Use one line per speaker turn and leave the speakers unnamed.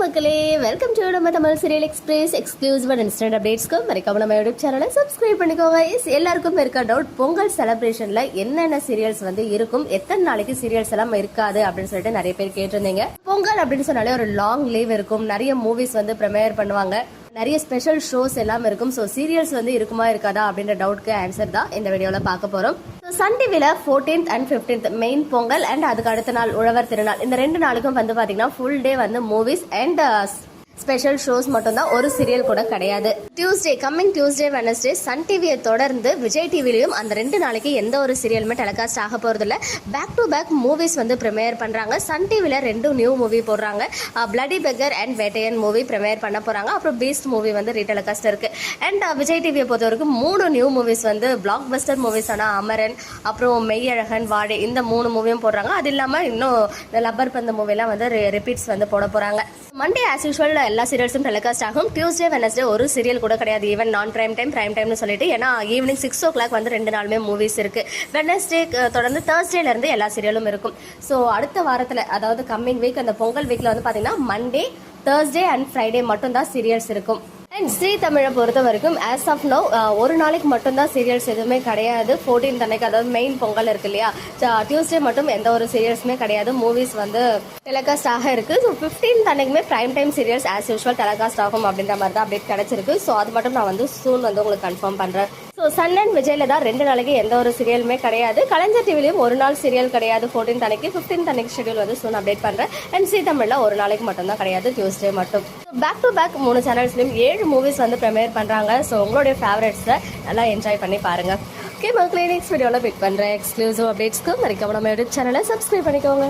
மக்களே welcome to நம்ம Tamil serial express exclusive and instant அப்டேட்ஸ்க்கு மறக்காம நம்ம யூடியூப் சேனலை சப்ஸ்கிரைப் பண்ணிக்கோங்க. எஸ் எல்லாருக்கும் இருக்க டவுட் பொங்கல் செலப்ரேஷனில் என்னென்ன சீரியல்ஸ் வந்து இருக்கும் எத்தனை நாளைக்கு சீரியல்ஸ் எல்லாம் இருக்காது அப்படின்னு சொல்லிட்டு நிறைய பேர் கேட்டிருந்தீங்க. பொங்கல் அப்படின்னு சொன்னாலே ஒரு லாங் லீவ் இருக்கும். நிறைய மூவிஸ் வந்து ப்ரிமேர் பண்ணுவாங்க. நிறைய ஸ்பெஷல் ஷோஸ் எல்லாம் இருக்கும். ஸோ சீரியல்ஸ் வந்து இருக்குமா இருக்காதா அப்படின்ற டவுட்க்கு ஆன்சர் தான் இந்த வீடியோவில் பார்க்க போகிறோம் ஸோ சன் டிவியில் fourteenth and fifteenth main Pongal and அதுக்கு அடுத்த நாள் உழவர் திருநாள். இந்த ரெண்டு நாளுக்கும் வந்து பார்த்தீங்கன்னா ஃபுல் டே வந்து மூவிஸ் அண்ட் ஸ்பெஷல் ஷோஸ் மட்டும்தான் ஒரு சீரியல் கூட கிடையாது. Tuesday coming Tuesday Wednesday Sun டிவியை தொடர்ந்து விஜய் டிவிலையும் அந்த ரெண்டு நாளைக்கு எந்த ஒரு சீரியலுமே டெலிகாஸ்ட் ஆக போகிறது இல்லை பேக் டு பேக் மூவிஸ் வந்து ப்ரிமேர் பண்ணுறாங்க சன் டிவியில் ரெண்டு நியூ மூவி போடுறாங்க. Bloody Beggar and Vettaiyan movie premiere பண்ண போகிறாங்க அப்புறம் பீஸ்ட் மூவி வந்து ரீடெலிகாஸ்ட் இருக்குது அண்ட் விஜய் டிவியை பொறுத்த வரைக்கும் மூணு நியூ மூவிஸ் வந்து பிளாக் பஸ்டர் மூவிஸான அமரன் அப்புறம் மெய்யழகன் வாடே இந்த மூணு மூவியும் போடுறாங்க. அது இல்லாமல் இன்னும் இந்த லப்பர் பந்த மூவிலாம் வந்து ரிப்பீட்ஸ் வந்து போட போகிறாங்க மண்டே ஆஸ் யூஸ்வல் எல்லா சீரியல்ஸும் டெலிகாஸ்ட் ஆகும். டியூஸ்டே வெனஸ்டே ஒரு சீரியல் கூட கிடையாது. ஈவன் நான் பிரைம் டைம் பிரைம் டைம்னு சொல்லிட்டு. ஏன்னா ஈவினிங் சிக்ஸ் ஓ கிளாக் வந்து ரெண்டு நாளுமே மூவிஸ் இருக்கு. வெனஸ்டே தொடர்ந்து தேர்ஸ்டேலேருந்து எல்லா சீரியலும் இருக்கும். ஸோ அடுத்த வாரத்தில் அதாவது கம்மிங் வீக் அந்த பொங்கல் வீக்கில் வந்து பார்த்தீங்கன்னா மண்டே தேர்ஸ்டே அண்ட் ஃப்ரைடே மட்டும் தான் சீரியல்ஸ் இருக்கும். அண்ட் ஸ்ரீ தமிழை பொறுத்த வரைக்கும் ஆஸ் ஆஃப் நோ ஒரு நாளைக்கு மட்டும்தான் சீரியல்ஸ் எதுவுமே கிடையாது. ஃபோர்டீன் அன்னைக்கு அதாவது மெயின் பொங்கல் இருக்கு இல்லையா? டியூஸ்டே மட்டும் எந்த ஒரு சீரியல்ஸுமே கிடையாது. மூவிஸ் வந்து டெலிகாஸ்ட் ஆக இருக்கு. So fifteen அன்னைக்குமே prime time serials as usual telecast ஆகும் அப்படின்ற மாதிரி தான் அப்டேட் கிடைச்சிருக்கு. ஸோ அது மட்டும் நான் வந்து சூன் வந்து உங்களுக்கு கன்ஃபார்ம் பண்ணுறேன் ஸோ சன் அண்ட் விஜயில் தான் ரெண்டு நாளைக்கு எந்த ஒரு சீரியலுமே கிடையாது. கலைஞர் டிவிலையும் ஒரு நாள் சீரியல் கிடையாது. ஃபோர்டீன் அன்னைக்கு ஃபிஃப்டீன் அன்னைக்கு ஷெடியூல் வந்து சூன் அப்டேட் பண்ணுறேன் அண்ட் சி தமிழ்ல ஒரு நாளைக்கு மட்டும் தான் கிடையாது டியூஸ்டே மட்டும். பேக் டு பேக் மூணு சேனல்ஸ்லையும் ஏழு மூவிஸ் வந்து ப்ரிமியர் பண்ணுறாங்க ஸோ உங்களுடைய ஃபேவரட்ஸை நல்லா என்ஜாய் பண்ணி பாருங்க. ஓகே மக்களே நெக்ஸ்ட் வீடியோவில் பிக் பண்ணுறேன் எக்ஸ்க்ளூசிவ் அப்டேட்ஸ்க்கு மறைக்காம நம்ம யூடியூப் சேனலை சப்ஸ்கிரைப் பண்ணிக்கோங்க.